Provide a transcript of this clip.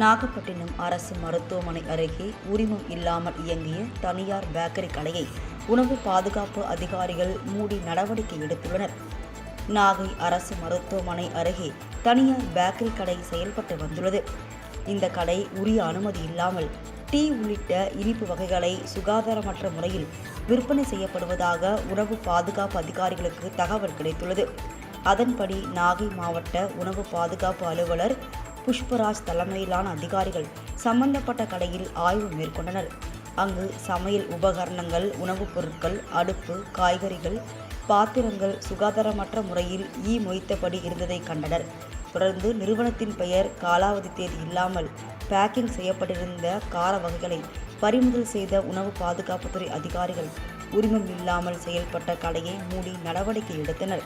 நாகப்பட்டினம் அரசு மருத்துவமனை அருகே உரிமம் இல்லாமல் இயங்கிய தனியார் பேக்கரி கடையை உணவு பாதுகாப்பு அதிகாரிகள் மூடி நடவடிக்கை எடுத்துள்ளனர். நாகை அரசு மருத்துவமனை அருகே தனியார் பேக்கரி கடை செயல்பட்டு வந்துள்ளது. இந்த கடை உரிய அனுமதி இல்லாமல் டீ உள்ளிட்ட இனிப்பு வகைகளை சுகாதாரமற்ற முறையில் விற்பனை செய்யப்படுவதாக உணவு பாதுகாப்பு அதிகாரிகளுக்கு தகவல் கிடைத்துள்ளது. அதன்படி நாகை மாவட்ட உணவு பாதுகாப்பு அலுவலர் புஷ்பராஜ் தலைமையிலான அதிகாரிகள் சம்பந்தப்பட்ட கடையில் ஆய்வு மேற்கொண்டனர். அங்கு சமையல் உபகரணங்கள் உணவுப் பொருட்கள் அடுப்பு காய்கறிகள் பாத்திரங்கள் சுகாதாரமற்ற முறையில் ஈ மொய்த்தபடி இருந்ததை கண்டனர். தொடர்ந்து நிறுவனத்தின் பெயர் காலாவதி தேதி இல்லாமல் பேக்கிங் செய்யப்பட்டிருந்த கார வகைகளை பறிமுதல் செய்த உணவு பாதுகாப்புத்துறை அதிகாரிகள் உரிமம் இல்லாமல் செயல்பட்ட கடையை மூடி நடவடிக்கை எடுத்தனர்.